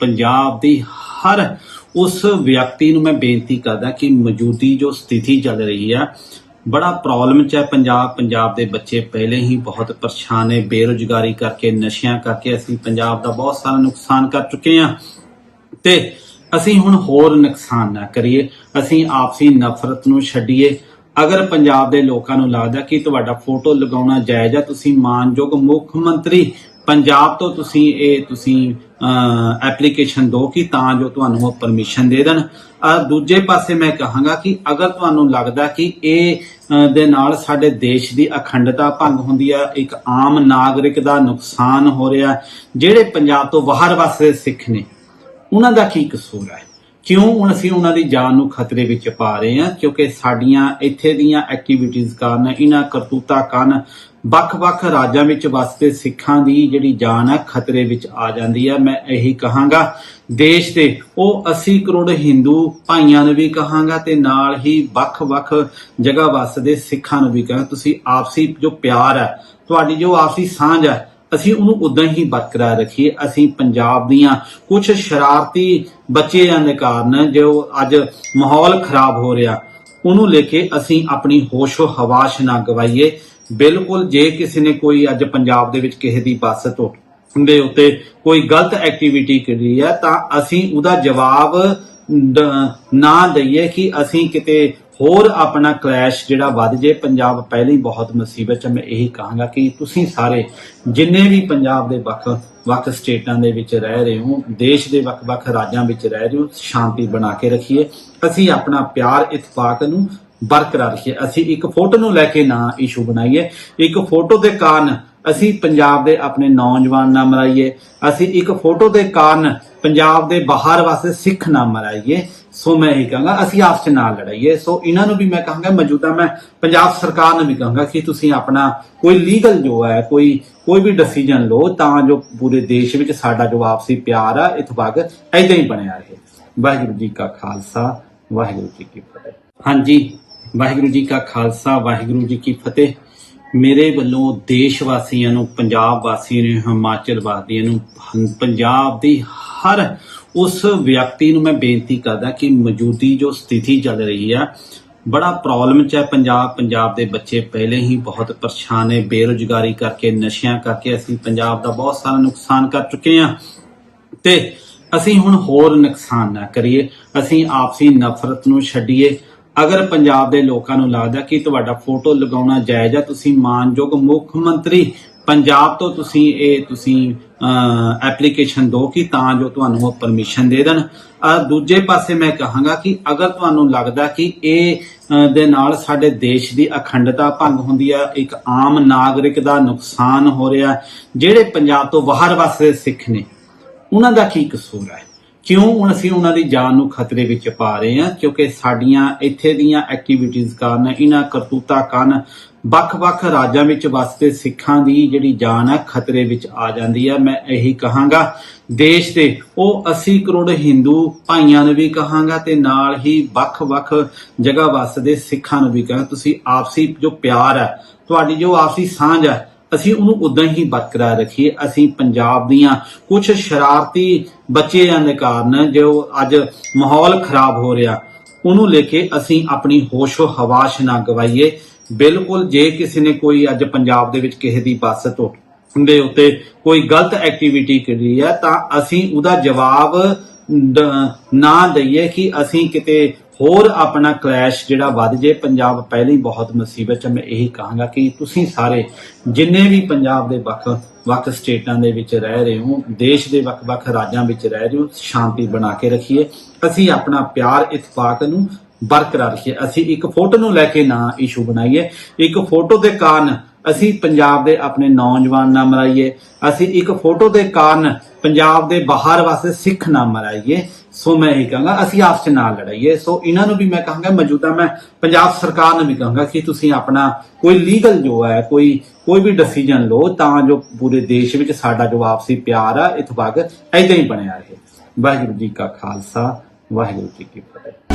ਪੰਜਾਬ ਦੀ ਹਰ ਉਸ ਵਿਅਕਤੀ ਨੂੰ ਮੈਂ ਬੇਨਤੀ ਕਰਦਾ ਕਿ ਮੌਜੂਦੀ ਜੋ ਸਥਿਤੀ ਚੱਲ ਰਹੀ ਹੈ ਬੜਾ ਪ੍ਰੋਬਲਮ ਚ ਹੈ ਪੰਜਾਬ ਪੰਜਾਬ ਦੇ ਬੱਚੇ ਪਹਿਲੇ ਹੀ ਬਹੁਤ ਪਰੇਸ਼ਾਨ ਨੇ, ਬੇਰੁਜ਼ਗਾਰੀ ਕਰਕੇ, ਨਸ਼ਿਆਂ ਕਰਕੇ ਅਸੀਂ ਪੰਜਾਬ ਦਾ ਬਹੁਤ ਸਾਰਾ ਨੁਕਸਾਨ ਕਰ ਚੁੱਕੇ ਹਾਂ। ਤੇ ਅਸੀਂ ਹੁਣ ਹੋਰ ਨੁਕਸਾਨ ਨਾ ਕਰੀਏ, ਅਸੀਂ ਆਪਸੀ ਨਫ਼ਰਤ ਨੂੰ ਛੱਡੀਏ। ਅਗਰ ਪੰਜਾਬ ਦੇ ਲੋਕਾਂ ਨੂੰ ਲੱਗਦਾ ਕਿ ਤੁਹਾਡਾ ਫੋਟੋ ਲਗਾਉਣਾ ਜਾਇਜ਼ ਹੈ ਤੁਸੀਂ ਮਾਨਯੋਗ ਮੁੱਖ ਮੰਤਰੀ ਪੰਜਾਬ ਤੋਂ ਤੁਸੀਂ ਇਹ ਤੁਸੀਂ ਐਪਲੀਕੇਸ਼ਨ ਦਿਓ ਕਿ, ਤਾਂ ਜੋ ਤੁਹਾਨੂੰ ਉਹ ਪਰਮਿਸ਼ਨ ਦੇ ਦੇਣ। ਅਹ, ਦੂਜੇ ਪਾਸੇ ਮੈਂ ਕਹਾਂਗਾ ਕਿ ਅਗਰ ਤੁਹਾਨੂੰ ਲੱਗਦਾ ਕਿ ਇਹ ਦੇ ਨਾਲ ਸਾਡੇ ਦੇਸ਼ ਦੀ ਅਖੰਡਤਾ ਭੰਗ ਹੁੰਦੀ ਆ, ਇੱਕ ਆਮ ਨਾਗਰਿਕ ਦਾ ਨੁਕਸਾਨ ਹੋ ਰਿਹਾ ਜਿਹੜੇ ਪੰਜਾਬ ਤੋਂ ਬਾਹਰ ਵਸਦੇ ਸਿੱਖ ਨੇ, ਉਹਨਾਂ ਦਾ ਕੀ ਕਸੂਰ ਹੈ? ਕਿਉਂ ਹੁਣ ਅਸੀਂ ਉਹਨਾਂ ਦੀ ਜਾਨ ਨੂੰ ਖਤਰੇ ਵਿੱਚ ਪਾ ਰਹੇ ਹਾਂ? ਕਿਉਂਕਿ ਸਾਡੀਆਂ ਇੱਥੇ ਦੀਆਂ ਐਕਟੀਵਿਟੀਜ਼ ਕਾਰਨ, ਇਹਨਾਂ ਕਰਤੂਤਾਂ ਕਾਰਨ ਵੱਖ-ਵੱਖ ਰਾਜਾਂ ਵਿੱਚ ਵਸਦੇ ਸਿੱਖਾਂ ਦੀ ਜਿਹੜੀ ਜਾਨ ਹੈ ਖਤਰੇ ਵਿੱਚ ਆ ਜਾਂਦੀ ਹੈ ਮੈਂ ਇਹੀ ਕਹਾਂਗਾ, ਦੇਸ਼ ਦੇ, ਉਹ 80 ਕਰੋੜ ਹਿੰਦੂ ਭਾਈਆਂ ਨੂੰ ਵੀ ਕਹਾਂਗਾ ਤੇ ਨਾਲ ਹੀ ਵੱਖ-ਵੱਖ ਜਗ੍ਹਾ ਵਸਦੇ ਸਿੱਖਾਂ ਨੂੰ ਵੀ ਕਹਾਂਗਾ। ਤੁਸੀਂ ਆਪਸੀ ਜੋ ਪਿਆਰ ਹੈ ਤੁਹਾਡੀ ਜੋ ਆਪਸੀ ਸਾਂਝ ਹੈ ਅਸੀਂ ਉਹਨੂੰ ਉਦਾਂ ਹੀ ਬਰਕਰਾਰ ਰੱਖੀਏ। ਅਸੀਂ ਪੰਜਾਬ ਦੀਆਂ ਕੁਝ ਸ਼ਰਾਰਤੀ ਬੱਚਿਆਂ ਦੇ ਕਾਰਨ ਜੋ ਅੱਜ ਮਾਹੌਲ ਖਰਾਬ ਹੋ ਰਿਹਾ, ਉਹਨੂੰ ਲੈ ਕੇ ਅਸੀਂ ਆਪਣੀ ਹੋਸ਼ੋ ਹਵਾਸ਼ ਨਾ ਗਵਾਈਏ। ਬਿਲਕੁਲ ਜੇ ਕਿਸੇ ਨੇ ਕੋਈ ਅੱਜ ਪੰਜਾਬ ਦੇ ਵਿੱਚ ਕਿਸੇ ਦੀ ਬੱਸ ਤੋਂ ਦੇ ਉੱਤੇ ਕੋਈ ਗਲਤ ਐਕਟੀਵਿਟੀ ਕਰੀ ਹੈ, ਤਾਂ ਅਸੀਂ ਉਹਦਾ ਜਵਾਬ ਨਾ ਦਈਏ ਕਿ ਅਸੀਂ ਕਿਤੇ ਹੋਰ ਆਪਣਾ ਕਲੈਸ਼ ਜਿਹੜਾ ਵੱਧ ਜੇ ਪੰਜਾਬ ਪਹਿਲਾਂ ਹੀ ਬਹੁਤ ਮੁਸੀਬਤ ਚ ਮੈਂ ਇਹੀ ਕਹਾਂਗਾ ਕਿ ਤੁਸੀਂ ਸਾਰੇ ਜਿੰਨੇ ਵੀ ਪੰਜਾਬ ਦੇ ਵੱਖ ਵੱਖ ਸਟੇਟਾਂ ਦੇ ਵਿੱਚ ਰਹਿ ਰਹੇ ਹੋ, ਦੇਸ਼ ਦੇ ਵੱਖ ਵੱਖ ਰਾਜਾਂ ਵਿੱਚ ਰਹਿ ਰਹੇ ਹੋ, ਸ਼ਾਂਤੀ ਬਣਾ ਕੇ ਰੱਖੀਏ। ਅਸੀਂ ਆਪਣਾ ਪਿਆਰ ਇਤਫਾਕ ਨੂੰ ਬਰਕਰਾਰ ਰੱਖੀਏ। ਅਸੀਂ ਇੱਕ ਫੋਟੋ ਨੂੰ ਲੈ ਕੇ ਨਾ ਇਸ਼ੂ ਬਣਾਈਏ। ਇੱਕ ਫੋਟੋ ਦੇ ਕਾਰਨ ਅਸੀਂ ਪੰਜਾਬ ਦੇ ਆਪਣੇ ਨੌਜਵਾਨ ਨਾ ਮਰਾਈਏ। ਅਸੀਂ ਇੱਕ ਫੋਟੋ ਦੇ ਕਾਰਨ ਪੰਜਾਬ ਦੇ ਬਾਹਰ ਵਾਸਤੇ ਸਿੱਖ ਨਾ ਮਰਾਈਏ। ਸੋ ਮੈਂ ਇਹ ਕਹਾਂਗਾ, ਅਸੀਂ ਆਪਸ ਚ ਨਾ ਲੜਾਈਏ। ਸੋ ਇਹਨਾਂ ਨੂੰ ਵੀ ਮੈਂ ਕਹਾਂਗਾ, ਮੌਜੂਦਾ ਮੈਂ ਪੰਜਾਬ ਸਰਕਾਰ ਨੂੰ ਵੀ ਕਹਾਂਗਾ ਕਿ ਤੁਸੀਂ ਆਪਣਾ ਕੋਈ ਲੀਗਲ ਜੋ ਹੈ, ਕੋਈ ਕੋਈ ਵੀ ਡਿਸੀਜਨ ਲਓ, ਤਾਂ ਜੋ ਪੂਰੇ ਦੇਸ਼ ਵਿੱਚ ਸਾਡਾ ਜੋ ਆਪਸੀ ਪਿਆਰ ਆ ਇਤਫਾਕ ਐਦਾਂ ਹੀ ਬਣਿਆ ਰਹੇ। ਵਾਹਿਗੁਰੂ ਜੀ ਕਾ ਖਾਲਸਾ, ਵਾਹਿਗੁਰੂ ਜੀ ਕੀ ਫਤਿਹ। ਹਾਂਜੀ। ਵਾਹਿਗੁਰੂ ਜੀ ਕਾ ਖਾਲਸਾ, ਵਾਹਿਗੁਰੂ ਜੀ ਕੀ ਫਤਿਹ। ਮੇਰੇ ਵੱਲੋਂ ਦੇਸ਼ ਵਾਸੀਆਂ ਨੂੰ, ਪੰਜਾਬ ਵਾਸੀਆਂ ਨੂੰ, ਹਿਮਾਚਲ ਵਾਸੀਆਂ ਨੂੰ ਪੰ- ਪੰਜਾਬ ਦੀ ਹਰ ਉਸ ਵਿਅਕਤੀ ਨੂੰ ਮੈਂ ਬੇਨਤੀ ਕਰਦਾ ਕਿ ਮੌਜੂਦੀ ਜੋ ਸਥਿਤੀ ਚੱਲ ਰਹੀ ਆ, ਬੜਾ ਪ੍ਰੋਬਲਮ ਚ ਹੈ ਪੰਜਾਬ। ਪੰਜਾਬ ਦੇ ਬੱਚੇ ਪਹਿਲੇ ਹੀ ਬਹੁਤ ਪਰੇਸ਼ਾਨ ਨੇ, ਬੇਰੁਜ਼ਗਾਰੀ ਕਰਕੇ, ਨਸ਼ਿਆਂ ਕਰਕੇ ਅਸੀਂ ਪੰਜਾਬ ਦਾ ਬਹੁਤ ਸਾਰਾ ਨੁਕਸਾਨ ਕਰ ਚੁੱਕੇ ਹਾਂ। ਤੇ ਅਸੀਂ ਹੁਣ ਹੋਰ ਨੁਕਸਾਨ ਨਾ ਕਰੀਏ, ਅਸੀਂ ਆਪਸੀ ਨਫ਼ਰਤ ਨੂੰ ਛੱਡੀਏ ਅਗਰ ਪੰਜਾਬ ਦੇ ਲੋਕਾਂ ਨੂੰ ਲੱਗਦਾ ਕਿ ਤੁਹਾਡਾ ਫੋਟੋ ਲਗਾਉਣਾ ਜਾਇਜ਼ ਹੈ ਤੁਸੀਂ ਮਾਨਯੋਗ ਮੁੱਖ ਮੰਤਰੀ, ਪੰਜਾਬ ਤੋਂ ਤੁਸੀਂ ਇਹ, ਤੁਸੀਂ ਐਪਲੀਕੇਸ਼ਨ ਦਿਓ ਕਿ ਤਾਂ ਜੋ ਤੁਹਾਨੂੰ ਉਹ ਪਰਮਿਸ਼ਨ ਦੇ ਦੇਣ। ਅਹ, ਦੂਜੇ ਪਾਸੇ ਮੈਂ ਕਹਾਂਗਾ ਕਿ ਅਗਰ ਤੁਹਾਨੂੰ ਲੱਗਦਾ ਕਿ ਇਹ ਦੇ ਨਾਲ ਸਾਡੇ ਦੇਸ਼ ਦੀ ਅਖੰਡਤਾ ਭੰਗ ਹੁੰਦੀ ਆ, ਇੱਕ ਆਮ ਨਾਗਰਿਕ ਦਾ ਨੁਕਸਾਨ ਹੋ ਰਿਹਾ, ਜਿਹੜੇ ਪੰਜਾਬ ਤੋਂ ਬਾਹਰ ਵਸਦੇ ਸਿੱਖ ਨੇ, ਉਹਨਾਂ ਦਾ ਕੀ ਕਸੂਰ ਹੈ ਕਿਉਂ ਹੁਣ ਅਸੀਂ ਉਹਨਾਂ ਦੀ ਜਾਨ ਨੂੰ ਖਤਰੇ ਵਿੱਚ ਪਾ ਰਹੇ ਹਾਂ? ਕਿਉਂਕਿ ਸਾਡੀਆਂ ਇੱਥੇ ਦੀਆਂ ਐਕਟੀਵਿਟੀਜ਼ ਕਾਰਨ, ਇਹਨਾਂ ਕਰਤੂਤਾਂ ਕਾਰਨ ਵੱਖ-ਵੱਖ ਰਾਜਾਂ ਵਿੱਚ ਵਸਦੇ ਸਿੱਖਾਂ ਦੀ ਜਿਹੜੀ ਜਾਨ ਹੈ ਖਤਰੇ ਵਿੱਚ ਆ ਜਾਂਦੀ ਹੈ ਮੈਂ ਇਹੀ ਕਹਾਂਗਾ, ਦੇਸ਼ ਦੇ ਉਹ 80 ਕਰੋੜ ਹਿੰਦੂ ਭਾਈਆਂ ਨੂੰ ਵੀ ਕਹਾਂਗਾ ਤੇ ਨਾਲ ਹੀ ਵੱਖ-ਵੱਖ ਜਗ੍ਹਾ ਵਸਦੇ ਸਿੱਖਾਂ ਨੂੰ ਵੀ ਕਹਾਂ ਤੁਸੀਂ ਆਪਸੀ ਜੋ ਪਿਆਰ ਹੈ ਤੁਹਾਡੀ ਜੋ ਆਪਸੀ ਸਾਂਝ ਹੈ ਅਸੀਂ ਉਹਨੂੰ ਉਦਾਂ ਹੀ ਬਰਕਰਾਰ ਰੱਖੀਏ। ਅਸੀਂ ਪੰਜਾਬ ਦੀਆਂ ਕੁਝ ਸ਼ਰਾਰਤੀ ਬੱਚਿਆਂ ਦੇ ਕਾਰਨ ਜੋ ਅੱਜ ਮਾਹੌਲ ਖਰਾਬ ਹੋ ਰਿਹਾ, ਉਹਨੂੰ ਲੈ ਕੇ ਅਸੀਂ ਆਪਣੀ ਹੋਸ਼ੋ ਹਵਾਸ਼ ਨਾ ਗਵਾਈਏ। ਬਿਲਕੁਲ ਜੇ ਕਿਸੇ ਨੇ ਕੋਈ ਅੱਜ ਪੰਜਾਬ ਦੇ ਵਿੱਚ ਕਿਸੇ ਦੀ ਬੱਸ ਤੋਂ ਦੇ ਉੱਤੇ ਕੋਈ ਗਲਤ ਐਕਟੀਵਿਟੀ ਕਰੀ ਹੈ ਤਾਂ ਅਸੀਂ ਉਹਦਾ ਜਵਾਬ ਨਾ ਦਈਏ ਕਿ ਅਸੀਂ ਕਿਤੇ ਹੋਰ ਆਪਣਾ ਕਲੈਸ਼ ਜਿਹੜਾ ਵੱਧ ਜੇ, ਪੰਜਾਬ ਪਹਿਲਾਂ ਹੀ ਬਹੁਤ ਮੁਸੀਬਤ ਚ ਮੈਂ ਇਹੀ ਕਹਾਂਗਾ ਕਿ ਤੁਸੀਂ ਸਾਰੇ ਜਿੰਨੇ ਵੀ ਪੰਜਾਬ ਦੇ ਵੱਖ ਵੱਖ ਸਟੇਟਾਂ ਦੇ ਵਿੱਚ ਰਹਿ ਰਹੇ ਹੋ, ਦੇਸ਼ ਦੇ ਵੱਖ ਵੱਖ ਰਾਜਾਂ ਵਿੱਚ ਰਹਿ ਰਹੇ ਹੋ, ਸ਼ਾਂਤੀ ਬਣਾ ਕੇ ਰੱਖੀਏ। ਅਸੀਂ ਆਪਣਾ ਪਿਆਰ ਇਤਫਾਕ ਨੂੰ ਬਰਕਰਾਰ ਰੱਖੀਏ। ਅਸੀਂ ਇੱਕ ਫੋਟੋ ਨੂੰ ਲੈ ਕੇ ਨਾ ਇਸ਼ੂ ਬਣਾਈਏ। ਇੱਕ ਫੋਟੋ ਦੇ ਕਾਰਨ ਅਸੀਂ ਪੰਜਾਬ ਦੇ ਆਪਣੇ ਨੌਜਵਾਨ ਨਾ ਮਰਾਈਏ। ਅਸੀਂ ਇੱਕ ਫੋਟੋ ਦੇ ਕਾਰਨ ਪੰਜਾਬ ਦੇ ਬਾਹਰ ਵਾਸਤੇ ਸਿੱਖ ਨਾ ਮਰਾਈਏ। ਸੋ ਮੈਂ ਇਹ ਕਹਾਂਗਾ, ਅਸੀਂ ਆਪਸ ਚ ਨਾ ਲੜਾਈਏ। ਸੋ ਇਹਨਾਂ ਨੂੰ ਵੀ ਮੈਂ ਕਹਾਂਗਾ, ਮੌਜੂਦਾ ਮੈਂ ਪੰਜਾਬ ਸਰਕਾਰ ਨੂੰ ਵੀ ਕਹਾਂਗਾ ਕਿ ਤੁਸੀਂ ਆਪਣਾ ਕੋਈ ਲੀਗਲ ਜੋ ਹੈ, ਕੋਈ ਕੋਈ ਵੀ ਡਿਸੀਜਨ ਲਓ, ਤਾਂ ਜੋ ਪੂਰੇ ਦੇਸ਼ ਵਿੱਚ ਸਾਡਾ ਜੋ ਆਪਸੀ ਪਿਆਰ ਆ ਇਤਫਾਕ ਐਦਾਂ ਹੀ ਬਣਿਆ ਰਹੇ। ਵਾਹਿਗੁਰੂ ਜੀ ਕਾ ਖਾਲਸਾ, ਵਾਹਿਗੁਰੂ ਜੀ ਕੀ ਫਤਿਹ।